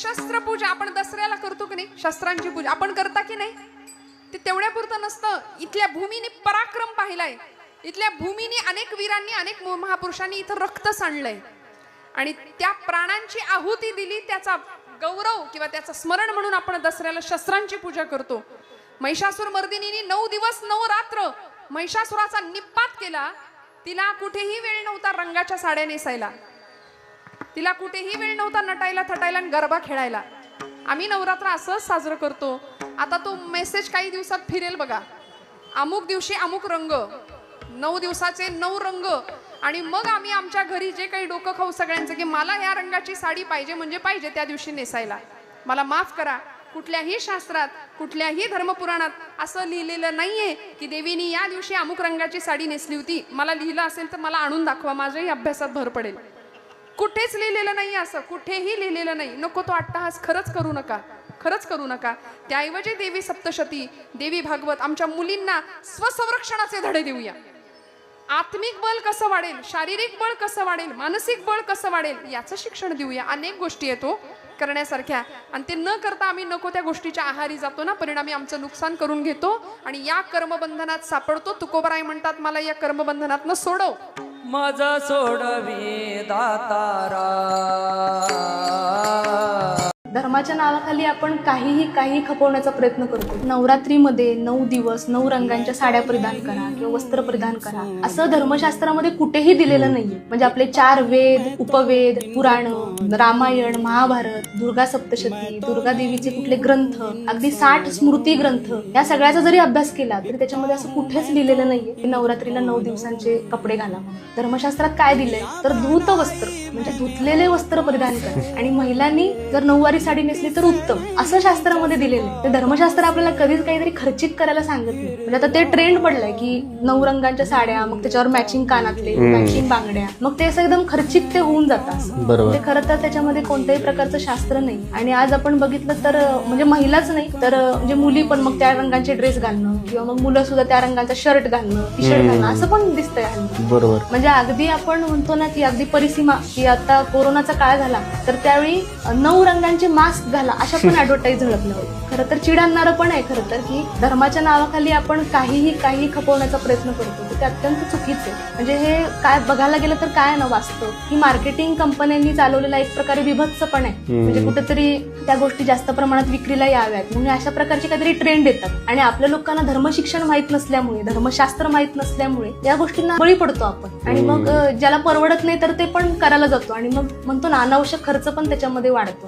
शस्त्रपूजा आपण दसऱ्याला करतो की नाही? शस्त्रांची पूजा. आपण करता की नाही? ते तेवढ्यापुरतं नसतं. इथल्या भूमीने पराक्रम पाहिलाय. इथल्या भूमीने अनेक वीरांनी अनेक महापुरुषांनी इथं रक्त सांडलंय. आणि त्या प्राणांची आहुती दिली त्याचा गौरव किंवा त्याचं स्मरण म्हणून आपण दसऱ्याला शस्त्रांची पूजा करतो. महिषासूर मर्दिनीने नऊ दिवस नऊ रात्र महिषासुराचा निपात केला. तिला कुठेही वेळ नव्हता रंगाच्या साड्या नेसायला. तिला कुठेही वेळ नव्हता नटायला थटायला आणि गरबा खेळायला. आम्ही नवरात्र असंच साजरं करतो. आता तो मेसेज काही दिवसात फिरेल बघा. अमुक दिवशी अमुक रंग नऊ दिवसाचे नऊ रंग. आणि मग आम्ही आमच्या घरी जे काही डोकं खाऊ सगळ्यांचं की मला या रंगाची साडी पाहिजे म्हणजे पाहिजे त्या दिवशी नेसायला. मला माफ करा. कुठल्याही शास्त्रात कुठल्याही धर्मपुराणात असं लिहिलेलं नाहीये की देवीनी या दिवशी अमुक रंगाची साडी नेसली होती. मला लिहिलं असेल तर मला आणून दाखवा. माझ्याही अभ्यासात भर पडेल. कुठेच लिहिलेलं नाही असं कुठेही लिहिलेलं नाही. नको तो अट्टहास खरंच करू नका खरंच करू नका. त्याऐवजी देवी सप्तशती देवी भागवत आमच्या मुलींना स्वसंरक्षणाचे धडे देऊया. आत्मिक बळ कसं वाढेल शारीरिक बळ कसं वाढेल मानसिक बळ कसं वाढेल याचं शिक्षण देऊया. अनेक गोष्टी येतो करण्यासारख्या. आणि ते न करता आम्ही नको त्या गोष्टीच्या आहारी जातो ना परिणामी आमचं नुकसान करून घेतो. आणि या कर्मबंधनात सापडतो. तुकोबराय म्हणतात मला या कर्मबंधनातनं सोडव. मज सोडवी दातारा. धर्माच्या नावाखाली आपण काहीही काही खपवण्याचा प्रयत्न करतो. नवरात्रीमध्ये नऊ दिवस नऊ रंगांच्या साड्या परिधान करा किंवा वस्त्र परिधान करा. असं धर्मशास्त्रामध्ये कुठेही दिलेलं नाहीये. म्हणजे आपले चार वेद उपवेद पुराण रामायण महाभारत दुर्गा सप्तशती दुर्गा देवीचे कुठले ग्रंथ अगदी साठ स्मृती ग्रंथ या सगळ्याचा जरी अभ्यास केला तरी त्याच्यामध्ये असं कुठेच लिहिलेलं नाहीये की नवरात्रीला नऊ दिवसांचे कपडे घाला. धर्मशास्त्रात काय दिलंय? तर धूत वस्त्र म्हणजे धुतलेले वस्त्र परिधान करा. आणि महिलांनी जर नऊवारी साडी नेसली तर उत्तम. असं शास्त्रामध्ये दिलेलं आहे. ते धर्मशास्त्र आपल्याला कधीच काहीतरी खर्चित करायला सांगत नाही. म्हणजे आता ते ट्रेंड पडलंय की नऊ रंगांच्या साड्या मग त्याच्यावर मॅचिंग कानातले मॅचिंग बांगड्या. मग ते असं एकदम खर्चित ते होऊन जातं असं. बरोबर. ते खरं तर त्याच्यामध्ये कोणत्याही प्रकारचं शास्त्र नाही. आणि आज आपण बघितलं तर म्हणजे महिलाच नाही तर म्हणजे मुली पण मग त्या रंगाचे ड्रेस घालणं किंवा मग मुलं सुद्धा त्या रंगाचा शर्ट घालणं टी शर्ट घालणं असं पण दिसतंय. बरोबर. म्हणजे अगदी आपण म्हणतो ना की अगदी परिसीमा की आता कोरोनाचा काळ झाला तर त्यावेळी नऊ रंगांचे मास्क घाला अशा पण ऍडव्हर्टाईज झळकल्या होत्या. खरं तर चिड आणणारं पण आहे खरं तर की धर्माच्या नावाखाली आपण काहीही काही खपवण्याचा प्रयत्न करतो ते अत्यंत चुकीचं आहे. म्हणजे हे काय बघायला गेलं तर काय ना वास्तव? ही मार्केटिंग कंपन्यांनी चालवलेला एक प्रकारे विभत्स पण आहे. म्हणजे कुठेतरी त्या गोष्टी जास्त प्रमाणात विक्रीला याव्यात. म्हणून अशा प्रकारचे काहीतरी ट्रेंड येतात. आणि आपल्या लोकांना धर्मशिक्षण माहीत नसल्यामुळे धर्मशास्त्र माहीत नसल्यामुळे या गोष्टींना बळी पडतो आपण. आणि मग ज्याला परवडत नाही तर ते पण करायला जातो. आणि मग म्हणतो ना अनावश्यक खर्च पण त्याच्यामध्ये वाढतो